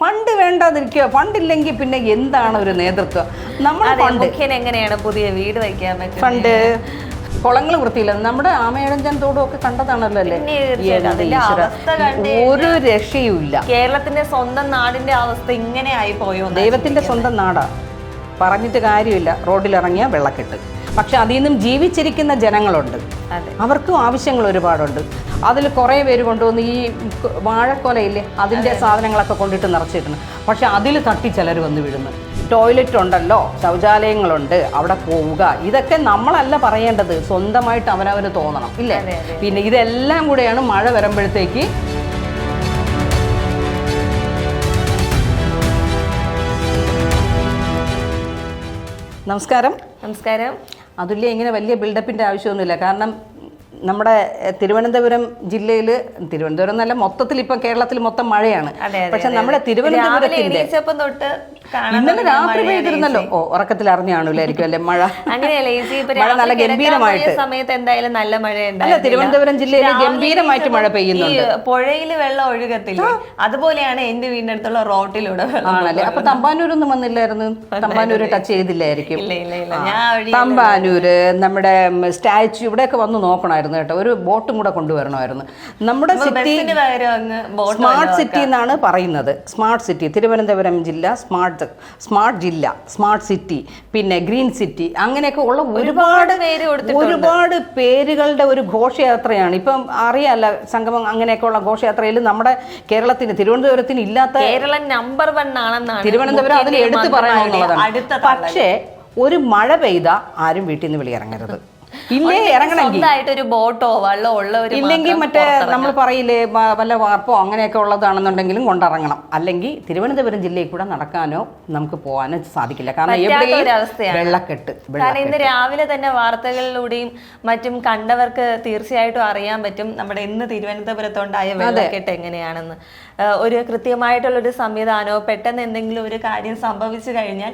Fund വേണ്ടാതിരിക്കുക. ഫണ്ടില്ലെങ്കിൽ പിന്നെ എന്താണ് ഒരു നേതൃത്വം? നമ്മൾ ഫണ്ട്. എങ്ങനെയാണ് പുതിയ വീട് വയ്ക്കാൻ ഫണ്ട്. കുളങ്ങൾ വൃത്തിയില്ല. നമ്മുടെ ആമയഴഞ്ചൻ തോടും ഒക്കെ കണ്ടതാണല്ലോ അല്ലേ? ഒരു രക്ഷയുമില്ല കേരളത്തിന്റെ സ്വന്തം നാടിന്റെ അവസ്ഥ ഇങ്ങനെ ആയി പോയോ ദൈവത്തിന്റെ സ്വന്തം നാടാ. പറഞ്ഞിട്ട് കാര്യമില്ല. റോഡിലിറങ്ങിയ വെള്ളക്കെട്ട്. പക്ഷെ അതിൽ നിന്നും ജീവിച്ചിരിക്കുന്ന ജനങ്ങളുണ്ട്. അവർക്കും ആവശ്യങ്ങൾ ഒരുപാടുണ്ട്. അതിൽ കുറേ പേര് കൊണ്ടുവന്ന് ഈ വാഴക്കൊലയില്ലേ അതിന്റെ സാധനങ്ങളൊക്കെ കൊണ്ടിട്ട് നിറച്ചിട്ടുണ്ട്. പക്ഷെ അതിൽ തട്ടി ചിലർ വന്ന് വീഴുന്നു. ടോയ്ലറ്റ് ഉണ്ടല്ലോ ശൗചാലയങ്ങളുണ്ട് അവിടെ പോവുക. ഇതൊക്കെ നമ്മളല്ല പറയേണ്ടത്. സ്വന്തമായിട്ട് അവനവന് തോന്നണം ഇല്ലേ. പിന്നെ ഇതെല്ലാം കൂടെയാണ് മഴ വരുമ്പോഴത്തേക്ക് നമസ്കാരം. നമസ്കാരം. അതുല്യ ഇങ്ങനെ വലിയ ബിൽഡപ്പിന്റെ ആവശ്യമൊന്നുമില്ല. കാരണം നമ്മുടെ തിരുവനന്തപുരം ജില്ലയിൽ തിരുവനന്തപുരം എന്നല്ല മൊത്തത്തിൽ ഇപ്പൊ കേരളത്തിൽ മൊത്തം മഴയാണ്. പക്ഷെ നമ്മുടെ തിരുവനന്തപുരം തിരുവനന്തപുരത്തിന്റെ ഇന്നലെ രാത്രി പെയ്തിരുന്നല്ലോ. ഓ ഉറക്കത്തിൽ അറിഞ്ഞാണുമായിരിക്കും അല്ലേ? മഴ. മഴ നല്ല ഗംഭീരമായിട്ട്. സമയത്ത് എന്തായാലും നല്ല മഴ അല്ല തിരുവനന്തപുരം ജില്ലയിൽ ഗംഭീരമായിട്ട് മഴ പെയ്യുന്നുണ്ട്. പുഴയിൽ വെള്ളം ഒഴുകത്തില്ല? അതുപോലെയാണ് എന്റെ വീടിന്റെ അടുത്തുള്ള റോട്ടിലൂടെ ആണല്ലേ? അപ്പൊ തമ്പാനൂരൊന്നും വന്നില്ലായിരുന്നു? തമ്പാനൂര് ടച്ച് ചെയ്തില്ലായിരിക്കും. തമ്പാനൂര് നമ്മുടെ സ്റ്റാച്ചു ഇവിടെയൊക്കെ വന്ന് നോക്കണമായിരുന്നു. കേട്ടോ. ഒരു ബോട്ടും കൂടെ കൊണ്ടുവരണമായിരുന്നു. നമ്മുടെ സിറ്റി സ്മാർട്ട് സിറ്റി എന്നാണ് പറയുന്നത്. സ്മാർട്ട് സിറ്റി തിരുവനന്തപുരം ജില്ല സ്മാർട്ട് സ്മാർട്ട് ജില്ല സ്മാർട്ട് സിറ്റി പിന്നെ ഗ്രീൻ സിറ്റി അങ്ങനെയൊക്കെ ഉള്ള ഒരുപാട് പേര്. ഒരുപാട് പേരുകളുടെ ഒരു ഘോഷയാത്രയാണ്. ഇപ്പം അറിയാല്ല സംഗമം അങ്ങനെയൊക്കെ ഉള്ള ഘോഷയാത്രയിൽ നമ്മുടെ കേരളത്തിന് തിരുവനന്തപുരത്തിന് ഇല്ലാത്ത കേരളം നമ്പർ വൺ ആണെന്നാണ് തിരുവനന്തപുരം അതിൽ മുഖ്യന്റെയും എടുത്തു പറയാനുള്ളതാണ് പക്ഷേ ഒരു മഴ പെയ്ത ആരും വീട്ടിൽ നിന്ന് വെളിയിറങ്ങരുത്. ഇല്ലേ? ഇറങ്ങണമെങ്കിൽ. ഒരു ബോട്ടോ വള്ളോ ഉള്ള ഇല്ലെങ്കിൽ മാത്രം മറ്റേ നമ്മൾ പറയില്ലേ വല്ല വാർപ്പോ അങ്ങനെയൊക്കെ ഉള്ളതാണെന്നുണ്ടെങ്കിലും കൊണ്ടിറങ്ങണം. അല്ലെങ്കിൽ തിരുവനന്തപുരം ജില്ലയിൽ കൂടെ നടക്കാനോ നമുക്ക് പോകാനോ സാധിക്കില്ല. കാരണം. വെള്ളക്കെട്ട് കാരണം ഇന്ന് രാവിലെ തന്നെ വാർത്തകളിലൂടെയും മറ്റും കണ്ടവർക്ക് തീർച്ചയായിട്ടും അറിയാൻ പറ്റും നമ്മുടെ ഇന്ന് തിരുവനന്തപുരത്തുണ്ടായ വെള്ളക്കെട്ട് എങ്ങനെയാണെന്ന്. ഒരു കൃത്യമായിട്ടുള്ള ഒരു സംവിധാനമോ പെട്ടെന്ന് എന്തെങ്കിലും ഒരു കാര്യം സംഭവിച്ചു കഴിഞ്ഞാൽ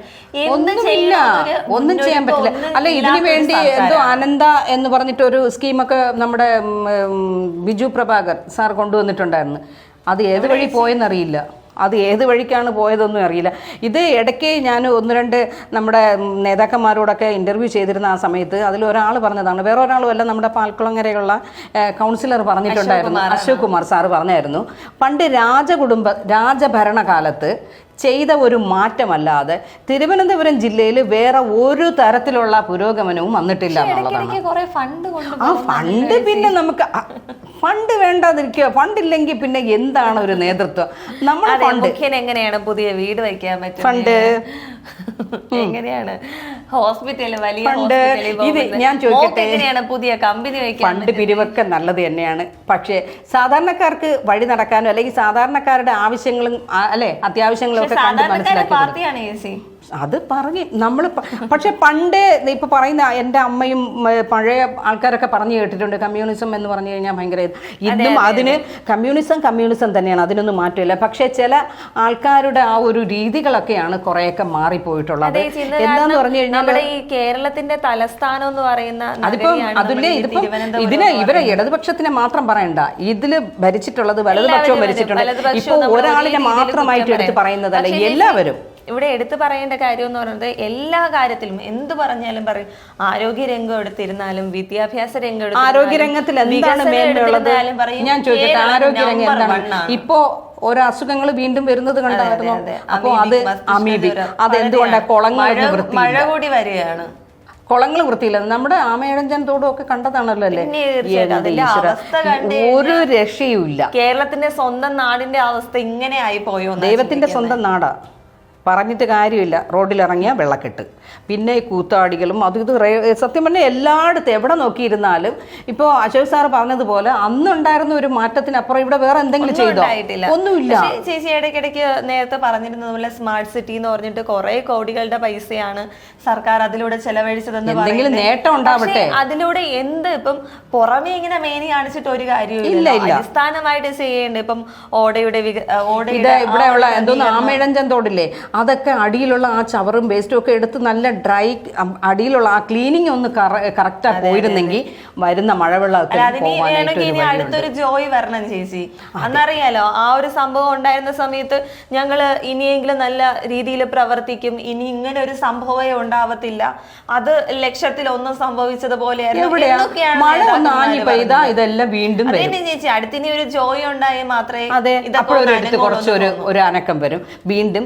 ഒന്നും ചെയ്യാൻ പറ്റില്ല. അല്ല ഇതിനു വേണ്ടി എന്തോ ആനന്ദ എന്ന് പറഞ്ഞിട്ട് ഒരു സ്കീമൊക്കെ നമ്മുടെ ബിജു പ്രഭാകർ സാർ കൊണ്ടുവന്നിട്ടുണ്ടായിരുന്നു. അത് ഏത് വഴി പോയെന്നറിയില്ല. അത് ഏത് വഴിക്കാണ് പോയതൊന്നും അറിയില്ല. ഇത് ഇടയ്ക്ക് ഞാൻ ഒന്ന് രണ്ട് നമ്മുടെ നേതാക്കന്മാരോടൊക്കെ ഇന്റർവ്യൂ ചെയ്തിരുന്ന ആ സമയത്ത് അതിൽ ഒരാൾ പറഞ്ഞതാണ്. വേറെ ഒരാളും അല്ല നമ്മുടെ പാൽക്കുളങ്ങരയുള്ള കൗൺസിലർ പറഞ്ഞിട്ടുണ്ടായിരുന്നു. അശോക് കുമാർ സാറ് പറഞ്ഞായിരുന്നു. പണ്ട് രാജകുടുംബ രാജഭരണകാലത്ത് ചെയ്ത ഒരു മാറ്റമല്ലാതെ തിരുവനന്തപുരം ജില്ലയിൽ വേറെ ഒരു തരത്തിലുള്ള പുരോഗമനവും വന്നിട്ടില്ല എന്നുള്ളതാണ്. ആ ഫണ്ട് പിന്നെ നമുക്ക് ഫണ്ട് വേണ്ടാതിരിക്കുക. ഫണ്ടില്ലെങ്കിൽ പിന്നെ എന്താണ് ഒരു നേതൃത്വം? നമ്മൾ ഫണ്ട്. എങ്ങനെയാണ് പുതിയ വീട് വയ്ക്കാൻ പറ്റും ഫണ്ട്. എങ്ങനെയാണ്? ഹോസ്പിറ്റലിൽ വലിയ ഇത് ഞാൻ ചോദിക്കട്ടെ? പുതിയ കമ്പനി ഫണ്ട് പിരിവൊക്കെ നല്ലത് തന്നെയാണ്. പക്ഷേ സാധാരണക്കാർക്ക് വഴി നടക്കാനോ അല്ലെങ്കിൽ സാധാരണക്കാരുടെ ആവശ്യങ്ങളും അല്ലെ അത്യാവശ്യങ്ങളും ഒക്കെ കണ്ട് മനസ്സിലാക്കി അത് പറഞ്ഞ് നമ്മൾ പക്ഷെ പണ്ട് ഇപ്പൊ പറയുന്ന എന്റെ അമ്മയും പഴയ ആൾക്കാരൊക്കെ പറഞ്ഞു കേട്ടിട്ടുണ്ട് കമ്മ്യൂണിസം എന്ന് പറഞ്ഞു കഴിഞ്ഞാൽ ഭയങ്കര. ഇന്നും അതിന് കമ്മ്യൂണിസം കമ്മ്യൂണിസം തന്നെയാണ്. അതിനൊന്നും മാറ്റമില്ല. പക്ഷേ ചില ആൾക്കാരുടെ ആ ഒരു രീതികളൊക്കെയാണ് കുറേയൊക്കെ മാറിപ്പോയിട്ടുള്ളത്. എന്താന്ന് പറഞ്ഞു കഴിഞ്ഞാൽ ഈ കേരളത്തിന്റെ തലസ്ഥാനം എന്ന് പറയുന്ന അതിപ്പം ഇതിപ്പം ഇതിന് ഇവരെ ഇടതുപക്ഷത്തിനെ മാത്രം പറയണ്ട. ഇതിൽ ഭരിച്ചിട്ടുള്ളത് വലതുപക്ഷവും ഭരിച്ചിട്ടുണ്ട്. ഇപ്പൊ ഒരാളിനെ മാത്രമായിട്ട് എടുത്ത് പറയുന്നതല്ല എല്ലാവരും. ഇവിടെ എടുത്തു പറയേണ്ട കാര്യം എന്ന് പറയുന്നത് എല്ലാ കാര്യത്തിലും എന്ത് പറഞ്ഞാലും പറയും. ആരോഗ്യ രംഗം എടുത്തിരുന്നാലും വിദ്യാഭ്യാസ രംഗം എടുത്തിരുന്നാലും, ആരോഗ്യ രംഗത്തിൽ എന്താണ് പറയും, ഞാൻ ചോദിക്കട്ടെ ആരോഗ്യ രംഗം എന്താണ്. ഇപ്പോ ഓരോ അസുഖങ്ങൾ വീണ്ടും വരുന്നത് കണ്ടായിരുന്നു. അതെ. അപ്പോ അത് അമീബി അത് എന്തുകൊണ്ടാണ് കുളങ്ങൾ മഴ- കൂടി വരികയാണ്. കുളങ്ങൾ വൃത്തിയില്ല നമ്മുടെ ആമയഴഞ്ചൻ തോടും ഒക്കെ കണ്ടതാണല്ലോ അല്ലേ? ഒരു രക്ഷയുമില്ല. കേരളത്തിന്റെ സ്വന്തം നാടിന്റെ അവസ്ഥ ഇങ്ങനെ ആയി പോയോ ദൈവത്തിന്റെ സ്വന്തം നാടാ. പറഞ്ഞിട്ട് കാര്യമില്ല. റോഡിലിറങ്ങിയ വെള്ളക്കെട്ട്. പിന്നെ ഈ കൂത്താടികളും അത് ഇത് സത്യം പറഞ്ഞാൽ എല്ലായിടത്തും എവിടെ നോക്കിയിരുന്നാലും ഇപ്പോൾ അശോക് സാർ പറഞ്ഞതുപോലെ അന്നുണ്ടായിരുന്ന ഒരു മാറ്റത്തിനപ്പുറം ഇവിടെ വേറെ എന്തെങ്കിലും ചെയ്തോ? ഒന്നുമില്ല. ചേച്ചി ഇടയ്ക്കിടയ്ക്ക് നേരത്തെ പറഞ്ഞിരുന്നത് പോലെ സ്മാർട്ട് സിറ്റി എന്ന് പറഞ്ഞിട്ട് കുറെ കോടികളുടെ പൈസയാണ് സർക്കാർ അതിലൂടെ ചെലവഴിച്ചതെന്ന് എന്തെങ്കിലും പറയുന്നത്. നേട്ടം ഉണ്ടാവട്ടെ. അതിലൂടെ എന്ത് ഇപ്പം പുറമേ ഇങ്ങനെ മേനി കാണിച്ചിട്ട് ഒരു കാര്യമില്ല ഇല്ല. അടിസ്ഥാനമായിട്ട് ചെയ്യേണ്ടത് ഇപ്പം ഓടയുടെ ഓടയുടെ ഇവിടെയുള്ള എന്തോ എന്തോന്ന് ആമേഴഞ്ചൻ തോടില്ലേ? അതൊക്കെ അടിയിലുള്ള ആ ചവറും വേസ്റ്റും ഒക്കെ എടുത്ത് നല്ല ഡ്രൈ അടിയിലുള്ള ആ ക്ലീനിങ് ഒന്ന് കറക്റ്റാ പോയിരുന്നെങ്കിൽ വരുന്ന മഴവെള്ളമൊക്കെ. അടുത്തൊരു ജോയ് വരണം ചേച്ചി. അന്നറിയാലോ ആ ഒരു സംഭവം ഉണ്ടായിരുന്ന സമയത്ത് ഞങ്ങൾ ഇനിയെങ്കിലും നല്ല രീതിയിൽ പ്രവർത്തിക്കും. ഇനി ഇങ്ങനെ ഒരു സംഭവമേ ഉണ്ടാവത്തില്ല. അത് ലക്ഷത്തിൽ ഒന്നും സംഭവിച്ചതുപോലെയായിരുന്നു മഴ ഒന്ന് നേതാക്കന്മാര് ആഞ്ഞു പെയ്താ ഇതെല്ലാം വീണ്ടും ചേച്ചി അടുത്തിനി ഒരു ജോയ് ഉണ്ടായി മാത്രമേ അതെ അപ്പോഴൊരു കുറച്ചൊരു ഒരു അനക്കം വരും. വീണ്ടും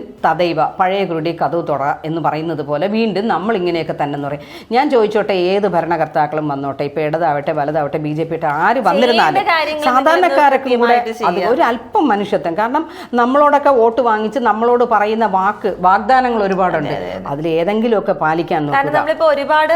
തദൈവ പഴയ കുരുടി കഥവ് തുട എന്ന് പറയുന്നത് പോലെ വീണ്ടും നമ്മൾ ഇങ്ങനെയൊക്കെ തന്നെ എന്ന് പറയും. ഞാൻ ചോദിച്ചോട്ടെ ഏത് ഭരണകർത്താക്കളും വന്നോട്ടെ ഇപ്പൊ ഇടതാവട്ടെ വലതാവട്ടെ ബി ജെ പി ആര് വന്നിരുന്നാലും സാധാരണക്കാരൊക്കെ കൂടെ അത് ഒരു അല്പം മനുഷ്യത്വം. കാരണം നമ്മളോടൊക്കെ വോട്ട് വാങ്ങിച്ച് നമ്മളോട് പറയുന്ന വാക്ക് വാഗ്ദാനങ്ങൾ ഒരുപാടുണ്ട്. അതിൽ ഏതെങ്കിലുമൊക്കെ പാലിക്കാൻ കാരണം നമ്മളിപ്പോ ഒരുപാട്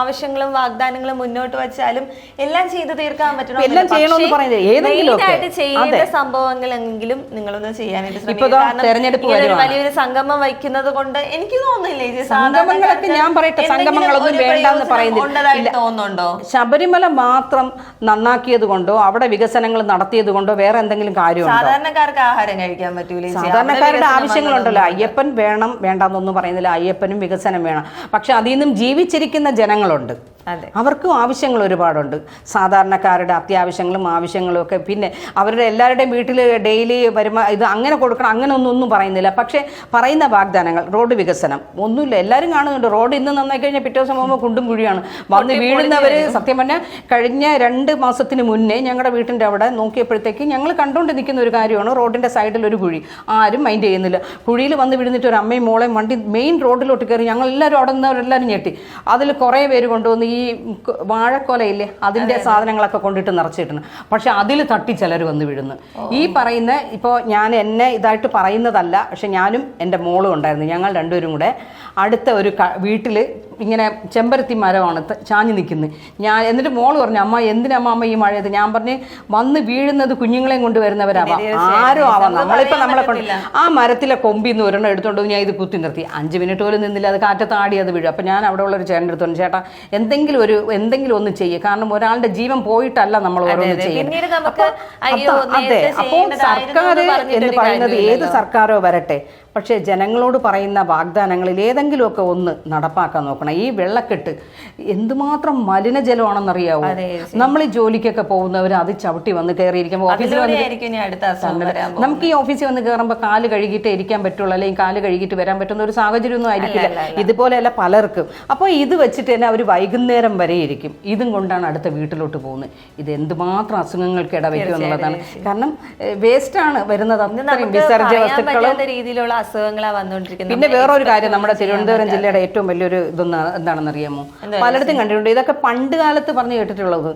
ആവശ്യങ്ങളും വാഗ്ദാനങ്ങളും മുന്നോട്ട് വെച്ചാലും എല്ലാം ചെയ്തു തീർക്കാൻ പറ്റണം എല്ലാം ചെയ്യണമെന്ന് പറയുന്നത് ഏതെങ്കിലും ചെയ്യേണ്ട സംഭവങ്ങളെങ്കിലും നിങ്ങളൊന്ന് ചെയ്യാനായിട്ട് ശ്രമിക്കുക. കാരണം. വലിയൊരു സംഗമം വയ്ക്കുന്നത് കൊണ്ട് എനിക്ക് തോന്നുന്നില്ല സംഗമങ്ങളൊക്കെ ഞാൻ പറയട്ടെ, സംഗമങ്ങളൊന്നും വേണ്ടാന്ന് പറയുന്നില്ല. തോന്നുന്നുണ്ടോ? ശബരിമല മാത്രം നന്നാക്കിയത് കൊണ്ടോ അവിടെ വികസനങ്ങൾ നടത്തിയത് കൊണ്ടോ വേറെ എന്തെങ്കിലും കാര്യമുണ്ടോ? സാധാരണക്കാർക്ക് ആഹാരം കഴിക്കാൻ പറ്റൂല സാധാരണക്കാരുടെ ആവശ്യങ്ങളുണ്ടല്ലോ. അയ്യപ്പൻ വേണം വേണ്ടെന്നൊന്നും പറയുന്നില്ല. അയ്യപ്പനും വികസനം വേണം. പക്ഷെ അതിൽ നിന്നും ജീവിച്ചിരിക്കുന്ന ജനങ്ങളുണ്ട്. അവർക്കും ആവശ്യങ്ങൾ ഒരുപാടുണ്ട്. സാധാരണക്കാരുടെ അത്യാവശ്യങ്ങളും ആവശ്യങ്ങളും ഒക്കെ പിന്നെ അവരുടെ എല്ലാവരുടെയും വീട്ടിൽ ഡെയിലി വരുമാ ഇത് അങ്ങനെ കൊടുക്കണം അങ്ങനെ ഒന്നും ഒന്നും പറയുന്നില്ല. പക്ഷേ പറയുന്ന വാഗ്ദാനങ്ങൾ റോഡ് വികസനം ഒന്നുമില്ല. എല്ലാവരും കാണുന്നുണ്ട്. റോഡ് ഇന്ന് നന്നായി കഴിഞ്ഞാൽ പിറ്റേ ദിവസം പോകുമ്പോൾ കുണ്ടും കുഴിയാണ്. വന്ന് വീഴുന്നവർ സത്യം പറഞ്ഞാൽ കഴിഞ്ഞ രണ്ട് മാസത്തിന് മുന്നേ ഞങ്ങളുടെ വീട്ടിന്റെ അവിടെ നോക്കിയപ്പോഴത്തേക്ക് ഞങ്ങൾ കണ്ടുകൊണ്ട് നിൽക്കുന്ന ഒരു കാര്യമാണ് റോഡിന്റെ സൈഡിൽ ഒരു കുഴി. ആരും മൈൻഡ് ചെയ്യുന്നില്ല. കുഴിയിൽ വന്ന് വീഴുന്നിട്ട് ഒരു അമ്മയും മോളെയും വണ്ടി മെയിൻ റോഡിലോട്ട് കയറി ഞങ്ങൾ എല്ലാവരും അവിടെ നിന്നവരെല്ലാവരും ഞെട്ടി. അതിൽ കുറേ പേര് കൊണ്ടുവന്ന് ഈ വാഴക്കൊലയില്ലേ അതിന്റെ സാധനങ്ങളൊക്കെ കൊണ്ടിട്ട് നിറച്ചിട്ടുണ്ട്. പക്ഷെ അതിൽ തട്ടി ചിലർ വന്ന് വീഴുന്നു. ഈ പറയുന്ന ഇപ്പോൾ ഞാൻ എന്നെ ഇതായിട്ട് പറയുന്നതല്ല പക്ഷെ ഞാനും എന്റെ മോളും ഉണ്ടായിരുന്നു. ഞങ്ങൾ രണ്ടുപേരും കൂടെ അടുത്ത ഒരു വീട്ടിൽ ഇങ്ങനെ ചെമ്പരത്തി മരമാണ് ചാഞ്ഞു നിൽക്കുന്നത് ഞാൻ എന്നിട്ട് മോൾ പറഞ്ഞു അമ്മ എന്തിനമ്മ അമ്മ ഈ മഴയത് ഞാൻ പറഞ്ഞ് വന്ന് വീഴുന്നത് കുഞ്ഞുങ്ങളെയും കൊണ്ട് വരുന്നവരാവാം ആരും ആവാം. നമ്മളിപ്പോൾ നമ്മളെ കൊണ്ട് ആ മരത്തിലെ കൊമ്പിൽ നിന്ന് ഒരെണ്ണം എടുത്തോണ്ട് ഞാൻ ഇത് കുത്തി നിർത്തി. അഞ്ച് മിനിറ്റ് പോലും നിന്നില്ല. അത് കാറ്റത്താടി അത് വീഴും. അപ്പം ഞാൻ അവിടെ ഉള്ള ഒരു ചേട്ടൻ എടുത്തോണ്ട് ചേട്ടാ എന്തെങ്കിലും ഒരു എന്തെങ്കിലും ഒന്ന് ചെയ്യുക കാരണം ഒരാളുടെ ജീവൻ പോയിട്ടല്ല നമ്മൾ ഓരോന്ന്. ചെയ്യുന്നത് അപ്പോൾ അതെ അപ്പോൾ സർക്കാർ എന്ന് പറയുന്നത് ഏത് സർക്കാരോ വരട്ടെ. പക്ഷേ ജനങ്ങളോട് പറയുന്ന വാഗ്ദാനങ്ങളിൽ ഏതെങ്കിലുമൊക്കെ ഒന്ന് നടപ്പാക്കാൻ നോക്കണം. ഈ വെള്ളക്കെട്ട് എന്തുമാത്രം മലിനജലമാണെന്നറിയാവോ? നമ്മൾ ഈ ജോലിക്കൊക്കെ പോകുന്നവർ അത് ചവിട്ടി വന്ന് കയറിയിരിക്കുമ്പോൾ ഓഫീസിൽ വന്ന്. നമുക്ക് ഈ ഓഫീസിൽ വന്ന് കയറുമ്പോൾ കാൽ കഴുകിയിട്ട് ഇരിക്കാൻ പറ്റുള്ളൂ അല്ലെങ്കിൽ കാൽ കഴുകിയിട്ട് വരാൻ പറ്റുന്ന ഒരു സാഹചര്യമൊന്നും ആയിരിക്കില്ല. ഇതുപോലെയല്ല പലർക്കും. അപ്പോൾ ഇത് വെച്ചിട്ട് തന്നെ അവർ വൈകുന്നേരം വരെ ഇരിക്കും. ഇതും കൊണ്ടാണ് അടുത്ത വീട്ടിലോട്ട് പോകുന്നത്. ഇത് എന്തുമാത്രം അസുഖങ്ങൾക്ക് ഇടവയ്ക്കും എന്നുള്ളതാണ്. കാരണം വേസ്റ്റാണ് വരുന്നത് അത്രയും വിസർജ്യ വസ്തുക്കളും രീതിയിലുള്ള അസുഖങ്ങളാ വന്നുകൊണ്ടിരിക്കുന്നത്. പിന്നെ വേറൊരു കാര്യം നമ്മുടെ തിരുവനന്തപുരം ജില്ലയുടെ ഏറ്റവും വലിയൊരു ഇതൊന്ന് എന്താണെന്ന് അറിയാമോ പലയിടത്തും കണ്ടിട്ടുണ്ട്. ഇതൊക്കെ പണ്ട് കാലത്ത് പറഞ്ഞു കേട്ടിട്ടുള്ളത്.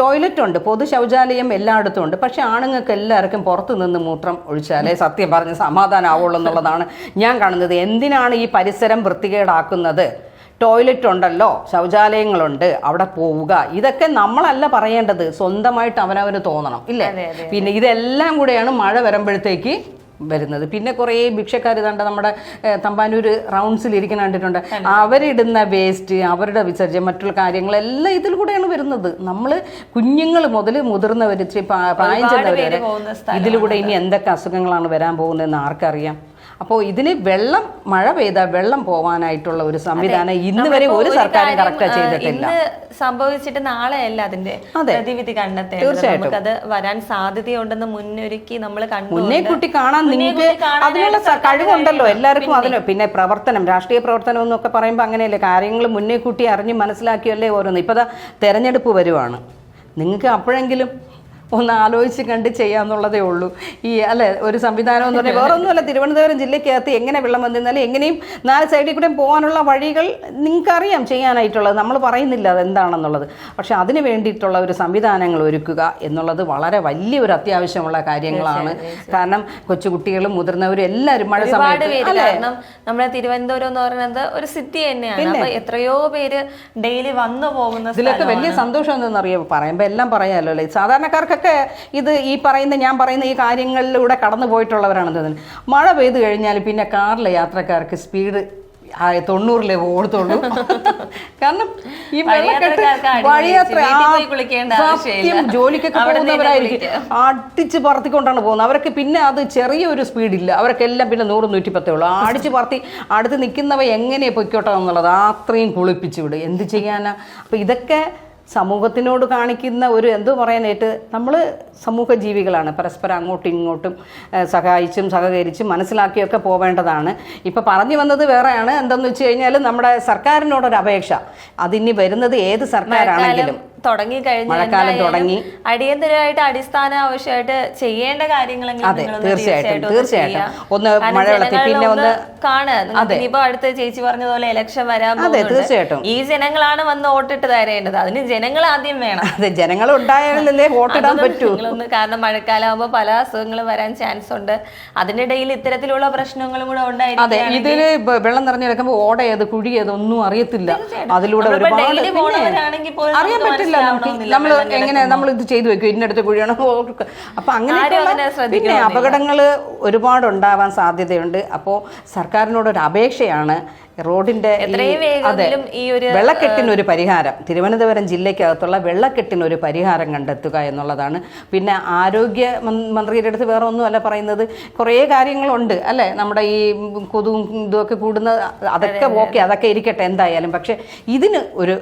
ടോയ്ലറ്റ് ഉണ്ട്. പൊതു ശൗചാലയം എല്ലായിടത്തും ഉണ്ട്. പക്ഷെ ആണുങ്ങൾക്ക് എല്ലാവർക്കും പുറത്തു നിന്ന് മൂത്രം ഒഴിച്ചാലേ സത്യം പറഞ്ഞ് സമാധാനം ആവുള്ളൂ എന്നുള്ളതാണ് ഞാൻ കാണുന്നത്. എന്തിനാണ് ഈ പരിസരം വൃത്തികേടാക്കുന്നത്? ടോയ്ലറ്റ് ഉണ്ടല്ലോ. ശൗചാലയങ്ങളുണ്ട്. അവിടെ പോവുക. ഇതൊക്കെ നമ്മളല്ല പറയേണ്ടത്. സ്വന്തമായിട്ട് അവനവന് തോന്നണം. ഇല്ലേ? പിന്നെ ഇതെല്ലാം കൂടെയാണ് മഴ വരുമ്പോഴത്തേക്ക് വരുന്നത്. പിന്നെ കുറേ ഭിക്ഷക്കാർ കണ്ട നമ്മുടെ തമ്പാനൂർ റൗണ്ട്സിൽ ഇരിക്കുന്ന കണ്ടിട്ടുണ്ട്. അവരിടുന്ന വേസ്റ്റ് അവരുടെ വിസർജ്യം മറ്റുള്ള കാര്യങ്ങളെല്ലാം ഇതിൽ കൂടെയാണ് വരുന്നത്. നമ്മൾ കുഞ്ഞുങ്ങൾ മുതൽ മുതിർന്നവർ പ്രാ- പ്രായം ചെന്നവരെ ഇതിലൂടെ ഇനി എന്തൊക്കെ അസുഖങ്ങളാണ് വരാൻ പോകുന്നതെന്ന് ആർക്കറിയാം? അപ്പോൾ ഇതിന് വെള്ളം മഴ പെയ്താൽ വെള്ളം പോവാനായിട്ടുള്ള ഒരു സംവിധാനം ഇന്ന് വരെ ഒരു സർക്കാരും കറക്റ്റ് ചെയ്തിട്ടില്ല. സംഭവിച്ചിട്ട് നാളെയല്ല അതിന്റെ പ്രതിവിധി പ്രതിവിധി കണ്ടെത്തേണ്ടത്. അത് വരാൻ സാധ്യതയുണ്ടെന്ന് മുന്നൊരുക്കി നമ്മൾ കണ്ടു മുന്നേ കുട്ടി കാണാൻ നിങ്ങൾക്ക് അതിനുള്ള കഴിവുണ്ടല്ലോ എല്ലാവർക്കും അതിന് പിന്നെ പ്രവർത്തനം രാഷ്ട്രീയ പ്രവർത്തനം എന്നൊക്കെ പറയുമ്പോൾ അങ്ങനെയല്ലേ? കാര്യങ്ങൾ മുന്നേ കൂട്ടി അറിഞ്ഞ് മനസ്സിലാക്കിയല്ലേ ഓരോന്ന്. ഇപ്പോൾ ദാ തെരഞ്ഞെടുപ്പ് വരുവാണ്. നിങ്ങൾക്ക് അപ്പോഴെങ്കിലും ഒന്ന് ആലോചിച്ച് കണ്ട് ചെയ്യാന്നുള്ളതേ ഉള്ളൂ. ഈ അല്ലെ ഒരു സംവിധാനം എന്ന് പറഞ്ഞാൽ വേറെ ഒന്നുമല്ല തിരുവനന്തപുരം ജില്ലയ്ക്കകത്ത് എങ്ങനെ വെള്ളം വന്നിരുന്നാലും എങ്ങനെയും നാല് സൈഡിൽ കൂടെ പോകാനുള്ള വഴികൾ നിങ്ങൾക്കറിയാം ചെയ്യാനായിട്ടുള്ളത്. നമ്മൾ പറയുന്നില്ല അതെന്താണെന്നുള്ളത്. പക്ഷെ അതിന് വേണ്ടിയിട്ടുള്ള ഒരു സംവിധാനങ്ങൾ ഒരുക്കുക എന്നുള്ളത് വളരെ വലിയൊരു അത്യാവശ്യമുള്ള കാര്യങ്ങളാണ്. കാരണം കൊച്ചുകുട്ടികളും മുതിർന്നവരും എല്ലാവരും മഴ സമയത്ത് കാരണം നമ്മുടെ തിരുവനന്തപുരം എന്ന് പറയുന്നത് ഒരു സിറ്റി തന്നെയാണ്. അപ്പൊ എത്രയോ പേര് ഡെയിലി വന്നു പോകുന്ന ഇതിലൊക്കെ വലിയ സന്തോഷം എന്തെന്നറിയാമോ പറയുമ്പോൾ എല്ലാം പറയാമല്ലോ അല്ലേ? സാധാരണക്കാർക്കൊക്കെ ഇത് ഈ പറയുന്ന ഞാൻ പറയുന്ന ഈ കാര്യങ്ങളിലൂടെ കടന്നു പോയിട്ടുള്ളവരാണ് ഇതിന് മഴ പെയ്തു കഴിഞ്ഞാൽ പിന്നെ കാറിലെ യാത്രക്കാർക്ക് സ്പീഡ് തൊണ്ണൂറിലേ ഓടത്തുള്ളൂ. കാരണം ഈ വെള്ളക്കെട്ട്. വഴിയാത്ര ജോലിക്കൊക്കെ പോകുന്നവരായിരിക്കും. അടിച്ച് പറത്തിക്കൊണ്ടാണ് പോകുന്നത്. അവർക്ക് പിന്നെ അത് ചെറിയൊരു സ്പീഡില്ല അവർക്കെല്ലാം പിന്നെ നൂറ് നൂറ്റിപ്പത്തേ ഉള്ളൂ. അടിച്ച് പറത്തി അടുത്ത് നിൽക്കുന്നവ എങ്ങനെ പൊയ്ക്കോട്ടെ എന്നുള്ളത് അത്രയും കുളിപ്പിച്ചു വിടും. എന്ത് ചെയ്യാനാ? അപ്പം ഇതൊക്കെ സമൂഹത്തിനോട് കാണിക്കുന്ന ഒരു എന്തോ പറയാനായിട്ട് നമ്മൾ സമൂഹ ജീവികളാണ് പരസ്പരം അങ്ങോട്ടും ഇങ്ങോട്ടും സഹായിച്ചും സഹകരിച്ചും മനസ്സിലാക്കിയൊക്കെ പോവേണ്ടതാണ്. ഇപ്പോൾ പറഞ്ഞു വന്നത് വേറെയാണ്. എന്തെന്ന് വെച്ച് കഴിഞ്ഞാൽ നമ്മുടെ സർക്കാരിനോടൊരു അപേക്ഷ അതിനി വരുന്നത് ഏത് സർക്കാരാണെങ്കിലും. തുടങ്ങി കഴിഞ്ഞു മഴക്കാലം തുടങ്ങി. അടിയന്തരമായിട്ട് അടിസ്ഥാന ആവശ്യമായിട്ട് ചെയ്യേണ്ട കാര്യങ്ങളെങ്കിലും അതെ, തീർച്ചയായിട്ടും, തീർച്ചയായിട്ടും. ഒന്ന് മഴ പിന്നെ ഒന്ന് കാണുക. ഇപ്പൊ അടുത്ത ചേച്ചി പറഞ്ഞതുപോലെ ഇലക്ഷൻ വരാൻ അതെ. തീർച്ചയായിട്ടും. ഈ ജനങ്ങളാണ് വന്ന് വോട്ടിട്ട് തരേണ്ടത്. അതിന് ജനങ്ങൾ ആദ്യം വേണം. അതെ ജനങ്ങൾ ഉണ്ടായാലല്ലേ വോട്ടിടാൻ പറ്റൂ. കാരണം മഴക്കാലം ആകുമ്പോൾ പല അസുഖങ്ങളും വരാൻ ചാൻസ് ഉണ്ട്. അതിനിടയിൽ ഇത്തരത്തിലുള്ള പ്രശ്നങ്ങളും കൂടെ അതെ ഇതിൽ വെള്ളം നിറഞ്ഞു കിടക്കുമ്പോൾ ഓട ഏത് കുഴി ഏത് ഒന്നും അറിയത്തില്ല അതിലൂടെ ഒരുപാട് അറിയാൻ പറ്റില്ല. മനസ്സിലാവണമെന്നില്ല നമ്മൾ എങ്ങനെ നമ്മൾ ഇത് ചെയ്തു വെക്കും? ഇന്നടുത്ത് കുഴിയാണോ. അപ്പൊ അങ്ങനെ പിന്നെ അപകടങ്ങൾ ഒരുപാട് ഉണ്ടാവാൻ സാധ്യതയുണ്ട്. അപ്പോൾ സർക്കാരിനോടൊരു അപേക്ഷയാണ് റോഡിന്റെ വെള്ളക്കെട്ടിന് അതെ ഒരു വെള്ളക്കെട്ടിനൊരു പരിഹാരം. തിരുവനന്തപുരം ജില്ലയ്ക്കകത്തുള്ള വെള്ളക്കെട്ടിന് ഒരു പരിഹാരം കണ്ടെത്തുക എന്നുള്ളതാണ്. പിന്നെ ആരോഗ്യ മന്ത്രിയുടെ അടുത്ത് വേറെ ഒന്നുമല്ല പറയുന്നത്. കുറേ കാര്യങ്ങളുണ്ട് അല്ലേ? നമ്മുടെ ഈ കൊതുവും ഇതുമൊക്കെ കൂടുന്ന അതൊക്കെ ഓക്കെ അതൊക്കെ ഇരിക്കട്ടെ എന്തായാലും. പക്ഷെ ഇതിന് ഒരു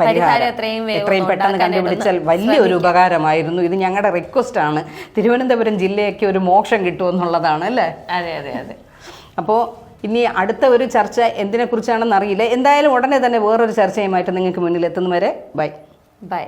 പരിഹാരം എത്രയും പെട്ടെന്ന് കണ്ടുപിടിച്ചാൽ വലിയൊരു ഉപകാരമായിരുന്നു. ഇത് ഞങ്ങളുടെ റിക്വസ്റ്റ് ആണ്. തിരുവനന്തപുരം ജില്ലയ്ക്ക് ഒരു മോക്ഷം കിട്ടുമെന്നുള്ളതാണ് അല്ലേ? അതെ അതെ അതെ. അപ്പോൾ ഇനി അടുത്ത ഒരു ചർച്ച എന്തിനെക്കുറിച്ചാണെന്ന് അറിയില്ല. എന്തായാലും ഉടനെ തന്നെ വേറൊരു ചർച്ചയുമായിട്ട് നിങ്ങൾക്ക് മുന്നിൽ എത്തുന്നവരെ ബൈ. ബൈ.